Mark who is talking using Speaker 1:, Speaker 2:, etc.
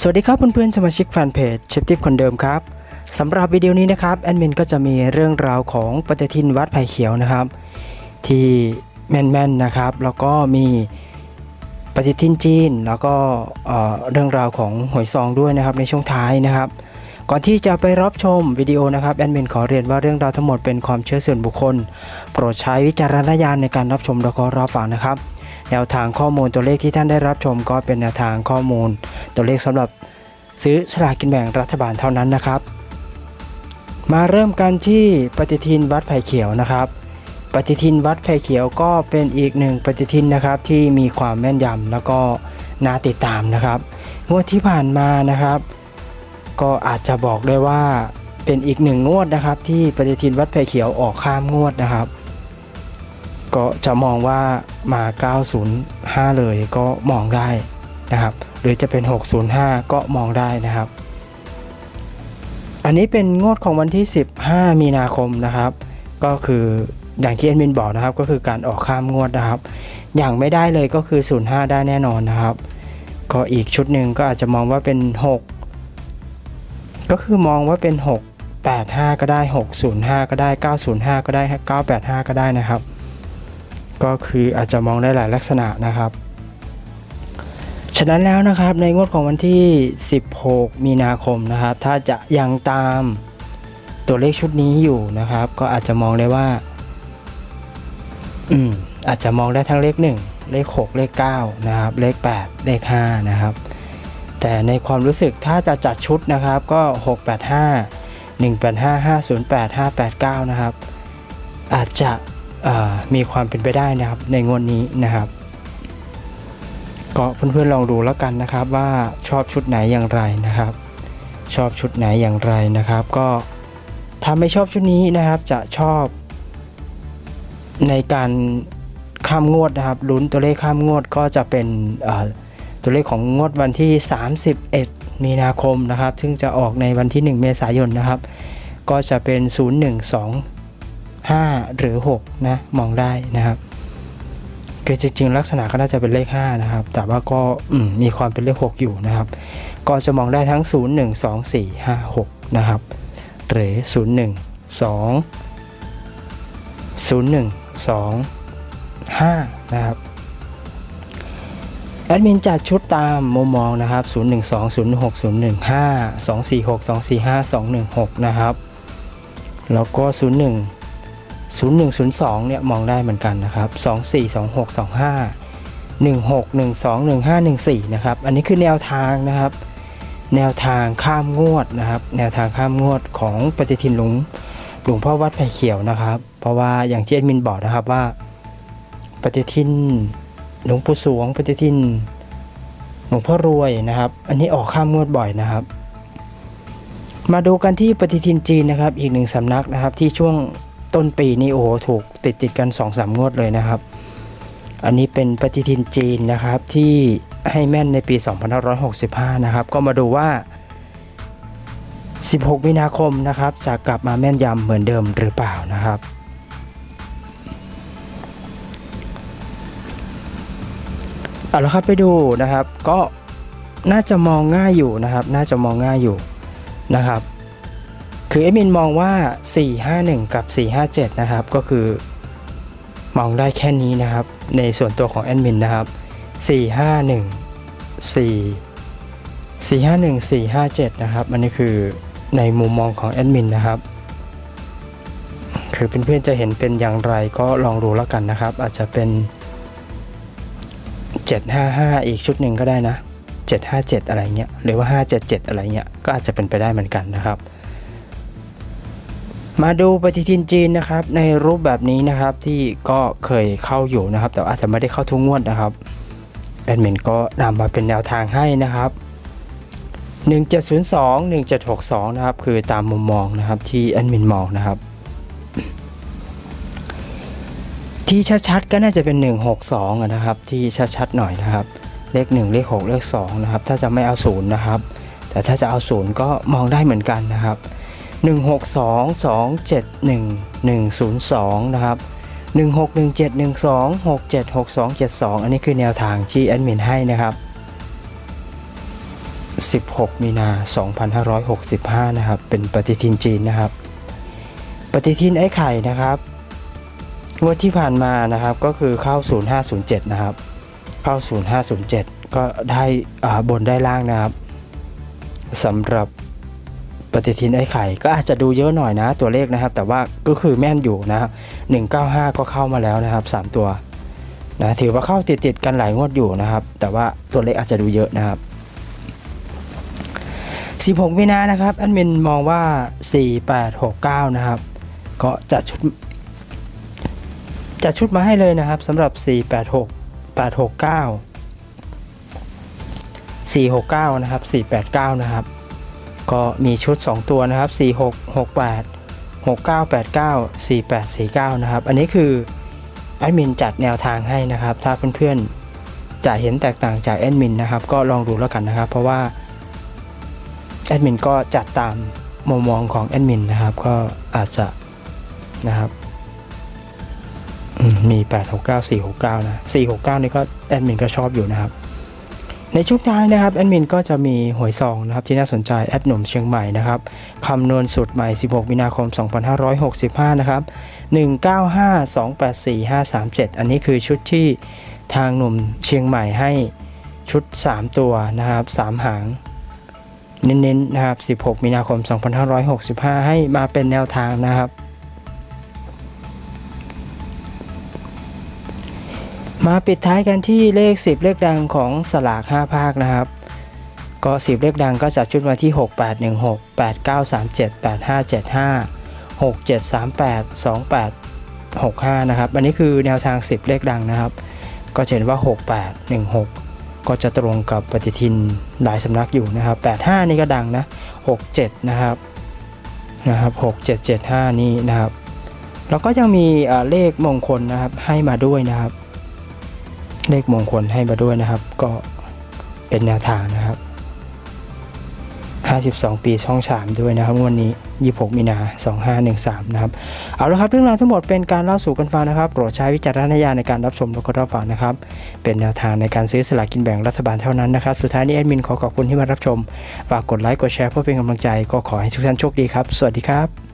Speaker 1: สวัสดีครับเพื่อนๆสมาชิกแฟนเพจเชฟทิปคนเดิมครับสำหรับวิดีโอนี้นะครับแอดมินก็จะมีเรื่องราวของปฏิทินวัดไผ่เขียวนะครับ ที่แม่นๆนะครับ แล้วก็มีปฏิทินจีน แล้วก็เเรื่องราวของหวยซองด้วยนะครับในช่วงท้ายนะครับ ก่อนที่จะไปรับชมวิดีโอนะครับแอดมินขอเรียนว่าเรื่องราวทั้งหมดเป็นความเชื่อส่วนบุคคล โปรดใช้วิจารณญาณในการรับชมแล้วก็รับฟังนะครับ แนวทางข้อมูลตัวเลขที่ท่านได้รับชมก็เป็นแนวทางข้อมูล ตัวเลขสำหรับซื้อสลากกินแบ่งรัฐบาลเท่านั้นนะครับ มาเริ่มกันที่ปฏิทินวัดไผ่เขียวนะครับ ปฏิทินวัดไผ่เขียวก็เป็นอีกหนึ่งปฏิทินนะครับที่มีความแม่นยำแล้วก็น่าติดตามนะครับ งวดที่ผ่านมานะครับ ก็อาจจะบอกได้ว่าเป็นอีกหนึ่งงวดนะครับ ที่ปฏิทินวัดไผ่เขียวออกข้ามงวดนะครับ ก็จะมองว่ามา 905 เลยก็มองได้นะครับ หรือจะเป็น 605 ก็มองได้นะครับ อันนี้เป็นงวดของวันที่ 15 มีนาคมนะครับ ก็คืออย่างที่แอดมินบอกนะครับ ก็คือการออกข้ามงวดนะครับ อย่างไม่ได้เลยก็คือ 05 ได้แน่นอนนะครับ ก็อีกชุดหนึ่งก็อาจจะมองว่าเป็น 6 ก็คือมองว่าเป็น 6 85 ก็ได้ 605 ก็ได้ 905 ก็ได้ 985 ก็ได้นะครับ ก็คืออาจจะมองได้หลายลักษณะนะครับ ฉะนั้นแล้วนะครับในงวดของวันที่ 16 มีนาคมนะครับ ถ้าจะยังตามตัวเลขชุดนี้อยู่นะครับ ก็อาจจะมองได้ว่า อืมอาจจะมองได้ทั้งเลข 1 เลข 6 เลข 9 นะครับ เลข 8 เลข 5 นะครับ แต่ในความรู้สึกถ้าจะจัดชุดนะครับก็ 685 185 508 589 นะครับ อาจจะ มีความเป็นไปได้นะครับในงวดนี้นะครับก็เพื่อนๆลองดูแล้วกันนะครับว่าชอบชุดไหนอย่างไรนะครับ ชอบชุดไหนอย่างไรนะครับ ก็ถ้าไม่ชอบชุดนี้นะครับจะชอบ ในการข้ามงวดนะครับลุ้นตัวเลขข้ามงวดก็จะเป็นตัวเลขของงวดวันที่ 31 มีนาคมนะครับ ซึ่งจะออกในวันที่ 1 เมษายนนะครับ ก็จะเป็น 5 หรือ6นะมองได้นะครับคือจริงๆลักษณะก็น่าจะเป็นเลข 5 นะครับ แต่ว่าก็มมีความเป็นเลข 6 อยู่นะครับ ก็จะมองได้ทั้ง 0 1 2 4 5 6 นะครับ หรือ 0 1 2 0 1 2 5 นะครับแอดมินจัดชุดตามมุมมองนะครับ 012 06 015 246 245 216 นะครับ แล้วก็ 01 0102 เนี่ยมองได้เหมือนกันนะครับ 24 26 25 16 12 15 14 นะครับ อันนี้คือแนวทางนะครับ แนวทางข้ามงวดนะครับ แนวทางข้ามงวดของปฏิทินหลวงหลวงพ่อวัดไผ่เขียวนะครับ เพราะว่าอย่างที่แอดมินบอกนะครับว่า ปฏิทินหลวงปู่สวง ปฏิทินหลวงพ่อรวยนะครับ อันนี้ออกข้ามงวดบ่อยนะครับ มาดูกันที่ปฏิทินจีนนะครับ อีกหนึ่งสำนักนะครับที่ช่วง ต้นปีนี้โอ้โหถูกติดติดกัน2อสามงวดเลยนะครับ อันนี้เป็นปฏิทินจีนนะครับที่ให้แม่นในปี 2565 นะครับ ก็มาดูว่า 16 มีนาคมนะครับจะกลับมาแม่นยำเหมือนเดิมหรือเปล่านะครับเอาละครับไปดูนะครับก็น่าจะมองง่ายอยู่นะครับ น่าจะมองง่ายอยู่นะครับ คือเอมินมองว่า 451 กับ 457 นะครับ ก็คือมองได้แค่นี้นะครับ ในส่วนตัวของแอดมินนะครับ 451 4 451 457 นะครับ อันนี้คือในมุมมองของแอดมินนะครับ คือเพื่อนๆจะเห็นเป็นอย่างไรก็ลองดูแล้วกันนะครับ อาจจะเป็น 755 อีกชุดหนึ่งก็ได้นะ 757 อะไรเงี้ย หรือว่า 577 อะไรเงี้ย ก็อาจจะเป็นไปได้เหมือนกันนะครับ มาดูปฏิทินจีนนะครับ ในรูปแบบนี้นะครับที่ก็เคยเข้าอยู่นะครับ แต่อาจจะไม่ได้เข้าทุกงวดนะครับแอดมินก็นำมาเป็นแนวทางให้นะครับ 1702 1762 นะครับ คือตามมุมมองนะครับที่แอดมินมองนะครับ ที่ชัดๆก็น่าจะเป็น 162อะนะครับ ที่ชัดๆหน่อยนะครับ เลข 1 เลข 6 เลข 2 นะครับ ถ้าจะไม่เอาศูนย์นะครับ แต่ถ้าจะเอาศูนย์ก็มองได้เหมือนกันนะครับ 162 271 102 นะครับ 1617 12 67 62 72 อันนี้คือแนวทางที่แอดมินให้นะครับ 16 มีนา 2565 นะครับ เป็นปฏิทินจีนนะครับ ปฏิทินไอ้ไข่นะครับงวดที่ผ่านมานะครับก็คือเข้า 0507 นะครับ เข้า 0507 ก็ได้อ่าบนได้ล่างนะครับสำหรับ ฏิทินไอ้ไข่ก็อาจจะดูเยอะหน่อยนะตัวเลขนะครับ แต่ว่าก็คือแม่นอยู่นะครับ195 ก็เข้ามาแล้วนะครับ 3 ตัวนะถือว่าเข้าติดๆกันหลายงวดอยู่นะครับ แต่ว่าตัวเลขอาจจะดูเยอะนะครับ16มีนานะครับแอดมินมองว่า 4869 นะครับ ก็จัดชุดจัดชุดมาให้เลยนะครับสำหรับ 486 869 469 นะครับ 489 นะครับ ก็มีชุด 2 ตัวนะครับ 4668 6989 4849 นะครับ อันนี้คือแอดมินจัดแนวทางให้นะครับ ถ้าเพื่อนๆจะเห็นแตกต่างจากแอดมินนะครับ ก็ลองดูแล้วกันนะครับ เพราะว่าแอดมินก็จัดตามมุมมองของแอดมินนะครับ ก็อาจจะนะครับมี 869 469 นะ 469 นี่ก็แอดมินก็ชอบอยู่นะครับ ในช่วงท้ายนะครับแอดมินก็จะมีหวยซองนะครับที่น่าสนใจแอดหนุ่มเชียงใหม่นะครับคำนวณสูตรใหม่ 16 มีนาคม 2565 นะครับ 195284537 อันนี้คือชุดที่ทางหนุ่มเชียงใหม่ให้ชุด 3 ตัวนะครับ 3 หาง เน้นๆนะครับ 16 มีนาคม 2565 ให้มาเป็นแนวทางนะครับ มาปิดท้ายกันที่เลข 10 เลขดังของสลาก 5 ภาคนะครับ ก็ 10 เลขดังก็จัดชุดมาที่ 6816 8937 8575 6738 2865 นะครับ อันนี้คือแนวทาง 10 เลขดังนะครับ ก็เห็นว่า 6816 ก็จะตรงกับปฏิทินหลายสำนักอยู่นะครับ 85 นี่ก็ดังนะ 67 นะครับนะครับ 6775 นี่นะครับ แล้วก็ยังมีเออเลขมงคลนะครับให้มาด้วยนะครับ เลขมงคลให้มาด้วยนะครับ ก็เป็นแนวทางนะครับ52 ปีช่อง 3 ด้วยนะครับวันนี้ 26 มีนา 2513 นะครับ เอาละครับเรื่องราวทั้งหมดเป็นการเล่าสู่กันฟังนะครับ โปรดใช้วิจารณญาณในการรับชมและก็รับฟังนะครับ เป็นแนวทางในการซื้อสลากกินแบ่งรัฐบาลเท่านั้นนะครับ สุดท้ายนี้แอดมินขอขอบคุณที่มารับชม ฝากกดไลค์กดแชร์เพื่อเป็นกำลังใจ ก็ขอให้ทุกท่านโชคดีครับ สวัสดีครับ